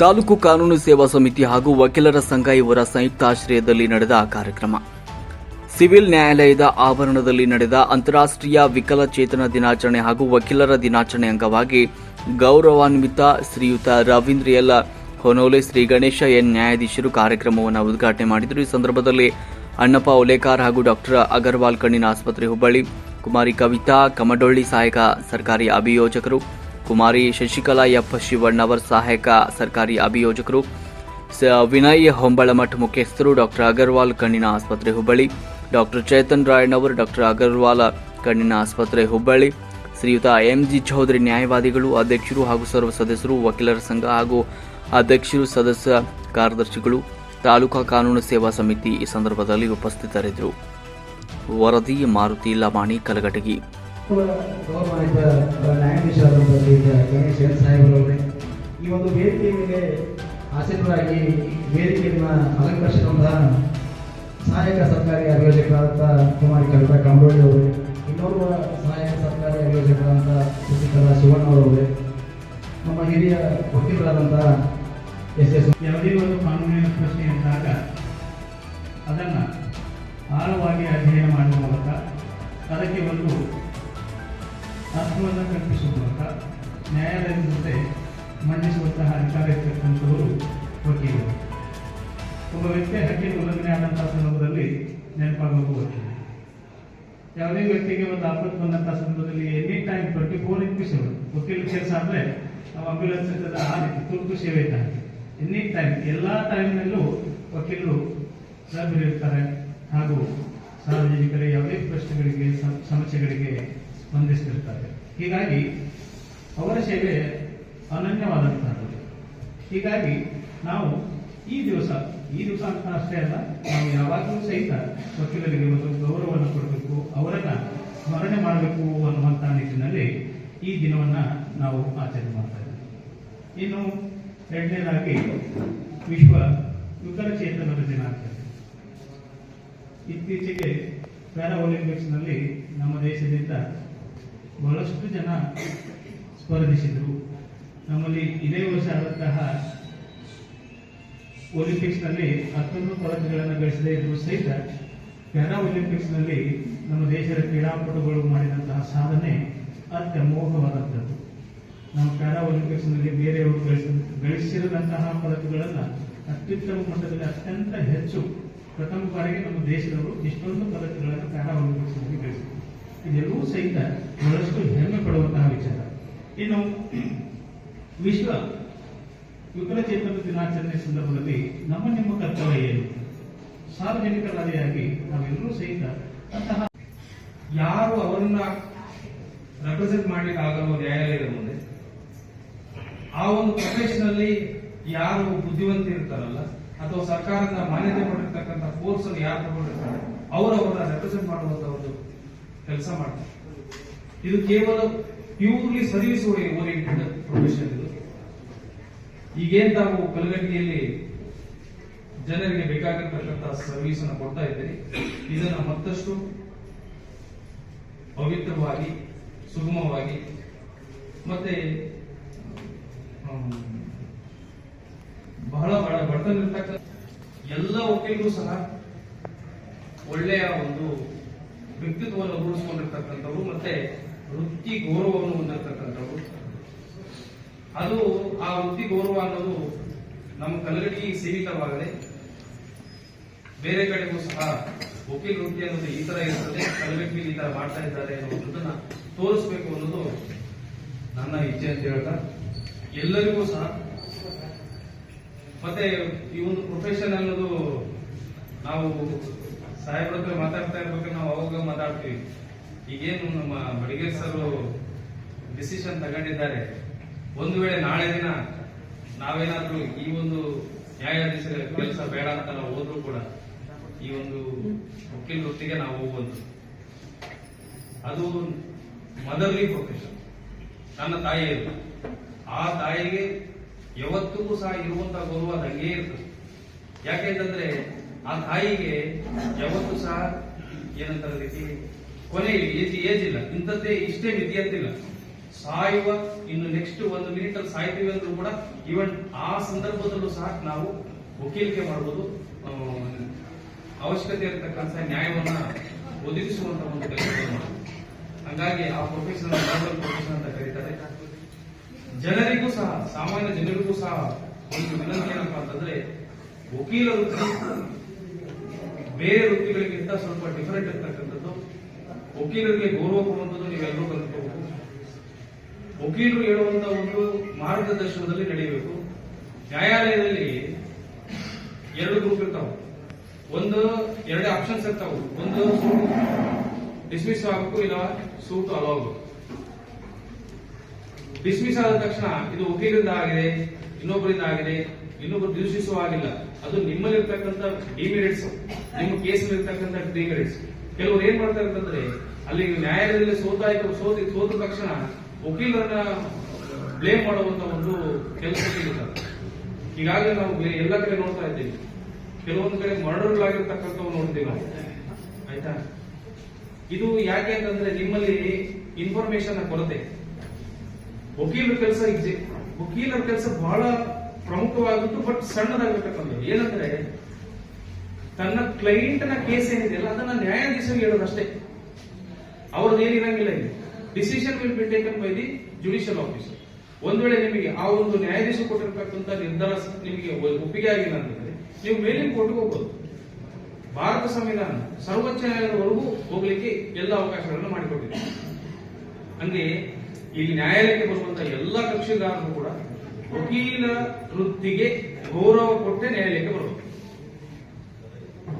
ತಾಲೂಕು ಕಾನೂನು ಸೇವಾ ಸಮಿತಿ ಹಾಗೂ ವಕೀಲರ ಸಂಘ ಇವರ ಸಂಯುಕ್ತ ಆಶ್ರಯದಲ್ಲಿ ನಡೆದ ಕಾರ್ಯಕ್ರಮ. ಸಿವಿಲ್ ನ್ಯಾಯಾಲಯದ ಆವರಣದಲ್ಲಿ ನಡೆದ ಅಂತಾರಾಷ್ಟ್ರೀಯ ವಿಕಲಚೇತನ ದಿನಾಚರಣೆ ಹಾಗೂ ವಕೀಲರ ದಿನಾಚರಣೆ ಅಂಗವಾಗಿ ಗೌರವಾನ್ವಿತ ಶ್ರೀಯುತ ರವೀಂದ್ರ ಎಲ್ ಹೊನೋಲೆ ಶ್ರೀ ಗಣೇಶ ಎನ್ ನ್ಯಾಯಾಧೀಶರು ಕಾರ್ಯಕ್ರಮವನ್ನು ಉದ್ಘಾಟನೆ ಮಾಡಿದರು. ಈ ಸಂದರ್ಭದಲ್ಲಿ ಅಣ್ಣಪ್ಪ ಒಲೇಕಾರ್ ಹಾಗೂ ಡಾಕ್ಟರ್ ಅಗರ್ವಾಲ್ ಕಣ್ಣಿನ ಆಸ್ಪತ್ರೆ ಹುಬ್ಬಳ್ಳಿ, ಕುಮಾರಿ ಕವಿತಾ, ಕಮಡೊಳ್ಳಿ ಸಹಾಯಕ ಸರ್ಕಾರಿ ಅಭಿಯೋಜಕರು ಕುಮಾರಿ, ಶಶಿಕಲಾ, ಎಫ್. ಶಿವಣ್ಣವರ್ ಸಹಾಯಕ ಸರ್ಕಾರಿ ಅಭಿಯೋಜಕರು ವಿನಯ್ ಹೊಂಬಳಮಠ ಮುಖ್ಯಸ್ಥರು ಡಾಕ್ಟರ್ ಅಗರ್ವಾಲ್ ಕಣ್ಣಿನ ಆಸ್ಪತ್ರೆ ಹುಬ್ಬಳ್ಳಿ ಡಾಕ್ಟರ್ ಚೇತನ್ ರಾಯಣ್ಣವರು ಡಾಕ್ಟರ್ ಅಗರ್ವಾಲ್ ಕಣ್ಣಿನ ಆಸ್ಪತ್ರೆ ಹುಬ್ಬಳ್ಳಿ, ಶ್ರೀಯುತ ಎಂಜಿ ಚೌಧರಿ ನ್ಯಾಯವಾದಿಗಳು, ಅಧ್ಯಕ್ಷರು ಹಾಗೂ ಸರ್ವ ಸದಸ್ಯರು, ವಕೀಲರ ಸಂಘ ಹಾಗೂ ಅಧ್ಯಕ್ಷರು, ಸದಸ್ಯ ಕಾರ್ಯದರ್ಶಿಗಳು, ತಾಲೂಕಾ ಕಾನೂನು ಸೇವಾ ಸಮಿತಿ ಈ ಸಂದರ್ಭದಲ್ಲಿ ಉಪಸ್ಥಿತರಿದ್ದರು. ವರದಿ, ಮಾರುತಿ ಲಮಾಣಿ, ಕಲಘಟಗಿ. ಗೌರವಾನ್ವಿತ ನ್ಯಾಯಾಧೀಶರಾದಂಥ ಶ್ರೀಯುತ ಗಣೇಶ್ ಎನ್ ಸಾಹೇಬ್ರವರೇ ಈ ಒಂದು ವೇದಿಕೆ ಮೇಲೆ ಆಸೀನರಾಗಿ ವೇದಿಕೆಯನ್ನು ಅಲಂಕರಿಸಿದಂತಹ ಸಹಾಯಕ ಸರ್ಕಾರಿ ಅಭಿಯೋಜಕರಾದಂಥ ಕುಮಾರಿ ಕವಿತಾ ಕಂಬೋಳಿ ಅವರು, ಇನ್ನೋರ್ವ ಸಹಾಯಕ ಸರ್ಕಾರಿ ಅಭಿಯೋಜಕರಾದಂಥ ಶಶಿಕಲಾ ಶಿವಣ್ಣವರವರೇ ನಮ್ಮ ಹಿರಿಯ ವಕೀಲರಾದಂಥ ಎಸ್ ಎಸ್ ಯಾವುದೇ ಒಂದು ಕಾನೂನಿನ ಪ್ರಶ್ನೆ ಇದ್ದಾಗ ಅದನ್ನು ಆಳವಾಗಿ ಅಧ್ಯಯನ ಮಾಡುವ ಮೂಲಕ ಅದಕ್ಕೆ ಒಂದು ಅರ್ಥವನ್ನು ಕಲ್ಪಿಸುವ ಮೂಲಕ ನ್ಯಾಯಾಲಯದ ಜೊತೆ ಮಂಡಿಸುವಂತಹ ಅಧಿಕಾರ ಇರ್ತಕ್ಕಂಥವರು ವಕೀಲರು. ಒಬ್ಬ ವ್ಯಕ್ತಿಯ ಹಕ್ಕಿನ ಉಲ್ಲಂಘನೆ ಆದಂತಹ ಸಂದರ್ಭದಲ್ಲಿ ನೆನಪಾಗಬೇಕು ವಕೀಲ ಯಾವುದೇ ವ್ಯಕ್ತಿಗೆ ಒಂದು ಆಪತ್ತು ಬಂದಂತಹ ಸಂದರ್ಭದಲ್ಲಿ any time twenty four into seven ವಕೀಲ ಕೆಲಸ ಅಂದರೆ ನಾವು ಆಂಬ್ಯುಲೆನ್ಸ್ ಇರ್ತದೆ, ಆ ರೀತಿ ತುರ್ತು ಸೇವೆ ಇದ್ದಾಗ ಎನಿ ಟೈಮ್ ಎಲ್ಲ ಟೈಮ್ನಲ್ಲೂ ವಕೀಲರು ಲಭ್ಯರಿರ್ತಾರೆ ಹಾಗೂ ಸಾರ್ವಜನಿಕರ ಯಾವುದೇ ಪ್ರಶ್ನೆಗಳಿಗೆ ಸಮಸ್ಯೆಗಳಿಗೆ ಸ್ಪಂದಿಸ್ತಿರ್ತಾರೆ. ಹೀಗಾಗಿ ಅವರ ಸೇವೆ ಅನನ್ಯವಾದಂತಹದ್ದು. ಹೀಗಾಗಿ ನಾವು ಈ ದಿವಸ ಈ ದಿವಸ ಅಂತ ಅಷ್ಟೇ ಅಲ್ಲ, ನಾವು ಯಾವಾಗಲೂ ಸಹಿತ ವಕೀಲರಿಗೆ ಒಂದು ಗೌರವವನ್ನು ಕೊಡಬೇಕು, ಅವರನ್ನ ಸ್ಮರಣೆ ಮಾಡಬೇಕು ಅನ್ನುವಂಥ ನಿಟ್ಟಿನಲ್ಲಿ ಈ ದಿನವನ್ನ ನಾವು ಆಚರಣೆ ಮಾಡ್ತಾ ಇದ್ದೀವಿ. ಇನ್ನು ಎರಡನೇದಾಗಿ ವಿಶ್ವ ವಿಕಲಚೇತನರ ಆಗ್ತದೆ ಇತ್ತೀಚೆಗೆ ಪ್ಯಾರಾ ಒಲಿಂಪಿಕ್ಸ್ನಲ್ಲಿ ನಮ್ಮ ದೇಶದಿಂದ ಬಹಳಷ್ಟು ಜನ ಸ್ಪರ್ಧಿಸಿದರು. ನಮ್ಮಲ್ಲಿ ಇದೇ ವರ್ಷ ಆದಂತಹ ಒಲಿಂಪಿಕ್ಸ್ನಲ್ಲಿ ಹತ್ತೊಂದು ಪದಕಗಳನ್ನು ಗಳಿಸದೇ ಇದ್ದರೂ ಸಹಿತ ಪ್ಯಾರಾ ಒಲಿಂಪಿಕ್ಸ್ನಲ್ಲಿ ನಮ್ಮ ದೇಶದ ಕ್ರೀಡಾಪಟುಗಳು ಮಾಡಿದಂತಹ ಸಾಧನೆ ಅತ್ಯಮೋಘವಾದಂಥದ್ದು ನಮ್ಮ ಪ್ಯಾರಾ ಒಲಿಂಪಿಕ್ಸ್ನಲ್ಲಿ ಬೇರೆಯವರು ಗಳಿಸ ಗಳಿಸಿರದಂತಹ ಪದಕಗಳನ್ನು ಅತ್ಯುತ್ತಮ ಮಟ್ಟದಲ್ಲಿ ಅತ್ಯಂತ ಹೆಚ್ಚು ಪ್ರಥಮ ಬಾರಿಗೆ ನಮ್ಮ ದೇಶದವರು ಇಷ್ಟೊಂದು ಪದಕಗಳನ್ನು ಪ್ಯಾರಾ ಒಲಿಂಪಿಕ್ಸ್ನಲ್ಲಿ ಗಳಿಸಿದರು. ಇದೆಲ್ಲವೂ ಸಹಿತ ಬಹಳಷ್ಟು ಹೆಮ್ಮೆ ಪಡುವಂತಹ ವಿಚಾರ. ಇನ್ನು ವಿಶ್ವ ವಿಕಲಚೇತನ ದಿನಾಚರಣೆ ಸಂದರ್ಭದಲ್ಲಿ ನಮ್ಮ ನಿಮ್ಮ ಕರ್ತವ್ಯ ಏನು? ಸಾರ್ವಜನಿಕರಾದಿಯಾಗಿ ನಾವೆಲ್ಲರೂ ಸಹಿತ ಅಂತಹ ಯಾರು ಅವರನ್ನ ರೆಪ್ರೆಸೆಂಟ್ ಮಾಡಲಿಕ್ಕೆ ಆಗಲ್ಲ ನ್ಯಾಯಾಲಯದ ಮುಂದೆ? ಆ ಒಂದು ಪ್ರೊಫೆಷನಲ್ಲಿ ಯಾರು ಬುದ್ಧಿವಂತ ಇರ್ತಾರಲ್ಲ, ಅಥವಾ ಸರ್ಕಾರದ ಮಾನ್ಯತೆ ಪಡೆದಿರ್ತಕ್ಕಂಥ ಕೋರ್ಸ್ ಅನ್ನು ಯಾರು ತಗೊಂಡಿರ್ತಾರೆ ಅವರವರ ರೆಪ್ರೆಸೆಂಟ್ ಮಾಡುವಂತಹ ಒಂದು ಕೆಲಸ ಮಾಡ್ತಾರೆ. ಇದು ಕೇವಲ ಪ್ಯೂರ್ಲಿ ಸರ್ವಿಸ್ ಓರಿಯೆಂಟೆಡ್ ಪ್ರೊಫೆಷನ್ ಇದು. ಈಗೇನ್ ತಾವು ಕಲಗಟ್ಟಿಯಲ್ಲಿ ಜನರಿಗೆ ಬೇಕಾಗಿರ್ತಕ್ಕಂಥ ಸರ್ವಿಸ್ ಅನ್ನು ಕೊಡ್ತಾ ಇದ್ದೀರಿ ಇದನ್ನ ಮತ್ತಷ್ಟು ಪವಿತ್ರವಾಗಿ, ಸುಗಮವಾಗಿ ಮತ್ತೆ ಬಹಳ ಬಹಳ ಬಡತನ ಬಡತನಿರ್ತಕ್ಕಂಥ ಎಲ್ಲ ವಕೀಲರು ಸಹ ಒಳ್ಳೆಯ ಒಂದು ವ್ಯಕ್ತಿತ್ವವನ್ನು ರೂಢಿಸಿಕೊಂಡಿರ್ತಕ್ಕಂಥವ್ರು ಮತ್ತೆ ವೃತ್ತಿ ಗೌರವವನ್ನು ಹೊಂದಿರತಕ್ಕಂಥವ್ರು. ಅದು ಆ ವೃತ್ತಿ ಗೌರವ ಅನ್ನೋದು ನಮ್ಮ ಕಲಗಡಿ ಸೀಮಿತವಾಗದೆ ಬೇರೆ ಕಡೆಗೂ ಸಹ ವಕೀಲ ವೃತ್ತಿ ಅನ್ನೋದು ಈ ತರ ಇರ್ತದೆ ಕಲಗಟ್ಟಿ ಈ ತರ ಮಾಡ್ತಾ ಇದ್ದಾರೆ ಅನ್ನೋದನ್ನ ತೋರಿಸ್ಬೇಕು ಅನ್ನೋದು ನನ್ನ ಇಚ್ಛೆ ಅಂತ ಹೇಳ್ತಾ, ಎಲ್ಲರಿಗೂ ಸಹ. ಮತ್ತೆ ಈ ಒಂದು ಪ್ರೊಫೆಷನ್ ಅನ್ನೋದು ನಾವು ಸಾಹೇಬ್ರ ಹತ್ರ ಮಾತಾಡ್ತಾ ಇರ್ಬೇಕು, ನಾವು ಅವಾಗ ಮಾತಾಡ್ತೀವಿ. ಈಗೇನು ನಮ್ಮ ಬಡಿಗೇರ್ ಸರ್ ಡಿಸಿಷನ್ ತಗೊಂಡಿದ್ದಾರೆ. ಒಂದು ವೇಳೆ ನಾಳೆ ದಿನ ನಾವೇನಾದ್ರೂ ಈ ಒಂದು ನ್ಯಾಯಾಧೀಶರ ಕೆಲಸ ಬೇಡ ಅಂತ ನಾವು ಹೋದ್ರು ಕೂಡ ಈ ಒಂದು ವಕೀಲ ವೃತ್ತಿಗೆ ನಾವು ಹೋಗುವಂತ ಅದು ಮದರ್ಲಿ ಪ್ರೊಫೆಷನ್ ನನ್ನ ತಾಯಿ ಆ ತಾಯಿಗೆ ಯಾವತ್ತಿಗೂ ಸಹ ಇರುವಂತ ಗೌರವ ಅದು ಹಂಗೇ ಇರ್ತದೆ ಯಾಕೆಂತಂದ್ರೆ ಆ ತಾಯಿಗೆ ಯಾವತ್ತೂ ಸಹ ಏನಂತಾರೆ ರೀತಿ ಕೊನೆ ಏಜ್ ಏಜ್ ಇಲ್ಲ. ಇಂಥದ್ದೇ ಇಷ್ಟೇ ಮಿತಿ ಅಂತಿಲ್ಲ ಸಾಯುವ ಇನ್ನು ನೆಕ್ಸ್ಟ್ ಒಂದು ಮಿನಿಟ್ ಅಲ್ಲಿ ಸಾಯ್ತೀವಿ ಅಂದ್ರೂ ಕೂಡ ಈವನ್ ಆ ಸಂದರ್ಭದಲ್ಲೂ ಸಹ ನಾವು ವಕೀಲಿಕೆ ಮಾಡಬಹುದು ಆ, ಅವಶ್ಯಕತೆ ಇರತಕ್ಕಂಥ ನ್ಯಾಯವನ್ನ ಒದಗಿಸುವಂತ ಒಂದು ಮಾಡಬಹುದು ಹಂಗಾಗಿ ಆ ಪ್ರೊಫೆಷನ್ ಪ್ರೊಫೆಷನ್ ಅಂತ ಕರೀತಾರೆ. ಜನರಿಗೂ ಸಹ ಸಾಮಾನ್ಯ ಜನರಿಗೂ ಸಹ ಒಂದು ವಿನಂತಿ ಏನಪ್ಪಾ ಅಂತಂದ್ರೆ ವಕೀಲ ವೃತ್ತಿ ಬೇರೆ ವೃತ್ತಿಗಳಿಗಿಂತ ಸ್ವಲ್ಪ ಡಿಫರೆಂಟ್ ಇರ್ತಕ್ಕಂಥದ್ದು. ವಕೀಲರಿಗೆ ಗೌರವ ಕೊಡುವಂಥದ್ದು ನೀವೆಲ್ಲರೂ ಕಲ್ತ್ಕೋಬೇಕು. ವಕೀಲರು ಹೇಳುವಂತ ಒಂದು ಮಾರ್ಗದರ್ಶನದಲ್ಲಿ ನಡೆಯಬೇಕು ನ್ಯಾಯಾಲಯದಲ್ಲಿ ಎರಡು ಗ್ರೂಪ್ ಇರ್ತಾವ. ಒಂದು, ಎರಡು ಆಪ್ಷನ್ಸ್ ಇರ್ತಾವ. ಒಂದು ಡಿಸ್ಮಿಸ್ ಆಗಬೇಕು, ಇಲ್ಲ ಸೂಟ್ ಅಲೋ ಆಗಬೇಕು. ಡಿಸ್ಮಿಸ್ ಆದ ತಕ್ಷಣ ಇದು ವಕೀಲರಿಂದ ಆಗಿದೆ, ಇನ್ನೊಬ್ಬರಿಂದ ಆಗಿದೆ. ಇನ್ನೊಬ್ಬರು ದ್ವೇಷಿಸುವ ಆಗಿಲ್ಲ ಅದು ನಿಮ್ಮಲ್ಲಿರ್ತಕ್ಕಂಥ ಡಿಮೆರಿಟ್ಸ್ ನಿಮ್ಮ ಕೇಸ್ ಇರ್ತಕ್ಕಂಥ ಡಿಮೆರಿಟ್ಸ್ ಕೆಲವರು ಏನ್ ಮಾಡ್ತಾರೆ ಅಂತಂದ್ರೆ, ಅಲ್ಲಿ ನ್ಯಾಯಾಲಯದಲ್ಲಿ ಸೋತಾಯ್ತು, ಸೋತಿ, ಸೋತ ತಕ್ಷಣ ವಕೀಲರನ್ನ ಬ್ಲೇಮ್ ಮಾಡುವಂತ ಒಂದು ಕೆಲಸ ಈಗಾಗಲೇ ನಾವು ಎಲ್ಲ ಕಡೆ ನೋಡ್ತಾ ಇದ್ದೀವಿ. ಕೆಲವೊಂದು ಕಡೆ ಮರ್ಡರ್ಗಳಾಗಿರ್ತಕ್ಕಂಥವು ನೋಡ್ತೀವಿ ನಾವು. ಆಯ್ತಾ? ಇದು ಯಾಕೆ ಅಂತಂದ್ರೆ ನಿಮ್ಮಲ್ಲಿ ಇನ್ಫಾರ್ಮೇಶನ್ ಕೊರತೆ. ವಕೀಲರ ಕೆಲಸ ವಕೀಲರ ಕೆಲಸ ಬಹಳ ಪ್ರಮುಖವಾದದ್ದು ಬಟ್ ಸಣ್ಣದಾಗಿರ್ತಕ್ಕಂಥದ್ದು. ಏನಂದ್ರೆ, ತನ್ನ ಕ್ಲೈಂಟ್ನ ಕೇಸ್ ಏನಿದೆಯಲ್ಲ, ಅದನ್ನ ನ್ಯಾಯಾಧೀಶರಿಗೆ ಹೇಳೋದಷ್ಟೇ. ಅವ್ರದ್ದು ಏನಿರಂಗಿಲ್ಲ ಇಲ್ಲಿ. Decision will be taken by the judicial officer ಒಂದ್ ವೇಳೆ ನಿಮಗೆ ಆ ಒಂದು ನ್ಯಾಯಾಧೀಶ ಕೊಟ್ಟಿರತಕ್ಕಂಥ ನಿರ್ಧಾರ ನಿಮಗೆ ಒಪ್ಪಿಗೆ ಆಗಿಲ್ಲ ಅಂತಂದ್ರೆ, ನೀವು ಮೇಲಿನ ಕೋರ್ಟ್ಗೆ ಹೋಗ್ಬೋದು. ಭಾರತ ಸಂವಿಧಾನ ಸರ್ವೋಚ್ಚ ನ್ಯಾಯಾಲಯದವರೆಗೂ ಹೋಗ್ಲಿಕ್ಕೆ ಎಲ್ಲ ಅವಕಾಶಗಳನ್ನು ಮಾಡಿಕೊಟ್ಟಿದೆ. ಹಂಗೆ, ಇಲ್ಲಿ ನ್ಯಾಯಾಲಯಕ್ಕೆ ಬರುವಂತಹ ಎಲ್ಲ ಕಕ್ಷಿದಾರರು ಕೂಡ ವಕೀಲ ವೃತ್ತಿಗೆ ಗೌರವ ಕೊಟ್ಟೆ ನ್ಯಾಯಾಲಯಕ್ಕೆ ಬರುತ್ತೆ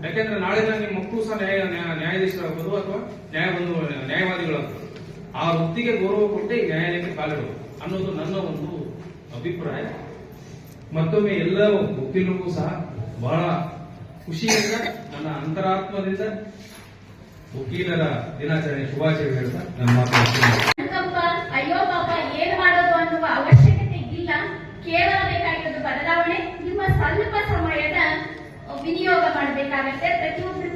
ಯಾಕೆಂದ್ರೆ ನಾಳೆ ನಿಮ್ಮ ಮಕ್ಕಳು ಸಹ ನ್ಯಾಯ ನ್ಯಾಯ- ನ್ಯಾಯಾಧೀಶರಾಗ್ಬೋದು ಅಥವಾ ನ್ಯಾಯ ಬಂದು ನ್ಯಾಯವಾದಿಗಳಾಗ್ಬೋದು. ಆ ವೃತ್ತಿಗೆ ಗೌರವ ಕೊಟ್ಟೆ ನ್ಯಾಯಾಲಯಕ್ಕೆ ಕಾಲಿಡುವುದು ಅನ್ನೋದು ನನ್ನ ಒಂದು ಅಭಿಪ್ರಾಯ. ಮತ್ತೊಮ್ಮೆ ಎಲ್ಲ ವಕೀಲರಿಗೂ ಸಹ ಬಹಳ ಖುಷಿಯಿಂದ, ನನ್ನ ಅಂತರಾತ್ಮದಿಂದ ವಕೀಲರ ದಿನಾಚರಣೆ ಶುಭಾಶಯ ಹೇಳ್ತಾ ನನ್ನ ವಿನಿಯೋಗ ಮಾಡಬೇಕಾಗತ್ತೆ ಪ್ರತಿಯೊಬ್ಬರು